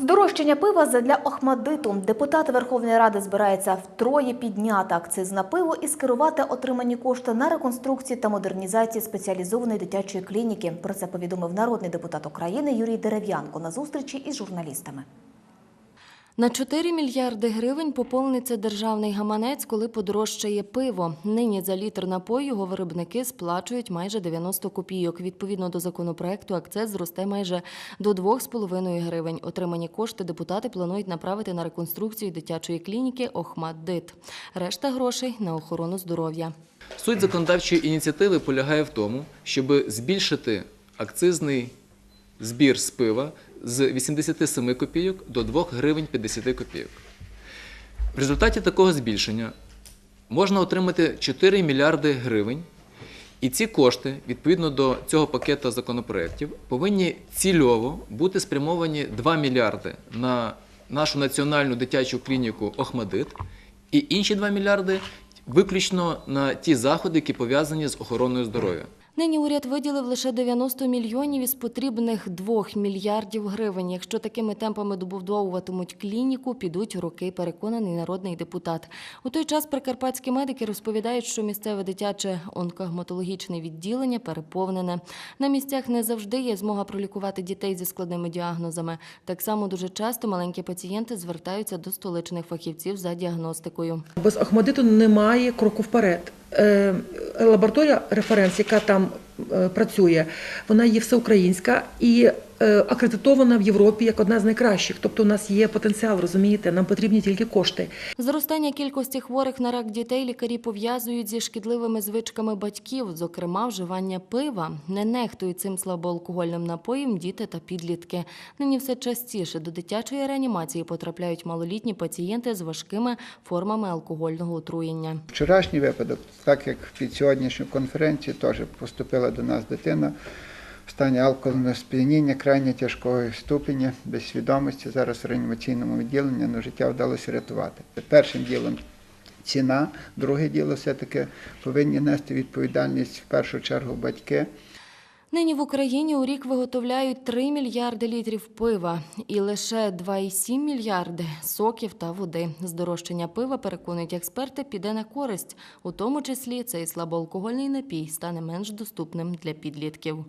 Здорожчання пива задля Охмадиту. Депутати Верховної Ради збираються втроє підняти акциз на пиво і скерувати отримані кошти на реконструкцію та модернізацію спеціалізованої дитячої клініки. Про це повідомив народний депутат України Юрій Дерев'янко на зустрічі із журналістами. На 4 мільярди гривень поповниться державний гаманець, коли подорожчає пиво. Нині за літр напою його виробники сплачують майже 90 копійок. Відповідно до законопроекту, акциз зросте майже до 2,5 гривень. Отримані кошти депутати планують направити на реконструкцію дитячої клініки «Охмаддит». Решта грошей на охорону здоров'я. Суть законодавчої ініціативи полягає в тому, щоб збільшити акцизний збір з пива з 87 копійок до 2 гривень 50 копійок. В результаті такого збільшення можна отримати 4 мільярди гривень, і ці кошти, відповідно до цього пакету законопроєктів, повинні цільово бути спрямовані 2 мільярди на нашу національну дитячу клініку Охмадит і інші 2 мільярди виключно на ті заходи, які пов'язані з охороною здоров'я. Нині уряд виділив лише 90 мільйонів із потрібних 2 мільярдів гривень. Якщо такими темпами добудовуватимуть клініку, підуть роки, переконаний народний депутат. У той час прикарпатські медики розповідають, що місцеве дитяче онкогематологічне відділення переповнене. На місцях не завжди є змога пролікувати дітей зі складними діагнозами. Так само дуже часто маленькі пацієнти звертаються до столичних фахівців за діагностикою. Без Ахмадиту немає кроку вперед. Е, Лабораторія референс, яка там е, працює, вона є всеукраїнська і акредитована в Європі як одна з найкращих. Тобто, у нас є потенціал, розумієте, нам потрібні тільки кошти. Зростання кількості хворих на рак дітей лікарі пов'язують зі шкідливими звичками батьків, зокрема вживання пива. Не нехтують цим слабоалкогольним напоєм діти та підлітки. Нині все частіше до дитячої реанімації потрапляють малолітні пацієнти з важкими формами алкогольного отруєння. Вчорашній випадок, так як під сьогоднішню конференцію, теж поступила до нас дитина в стані алкогольного сп'яніння крайне тяжкого ступеня, без свідомості. Зараз в реанімаційному відділенні але життя вдалося рятувати. Першим ділом ціна, друге діло все-таки повинні нести відповідальність в першу чергу батьки. Нині в Україні у рік виготовляють 3 мільярди літрів пива і лише 2,7 мільярди соків та води. Здорожчання пива, переконують експерти, піде на користь. У тому числі цей слабоалкогольний напій стане менш доступним для підлітків.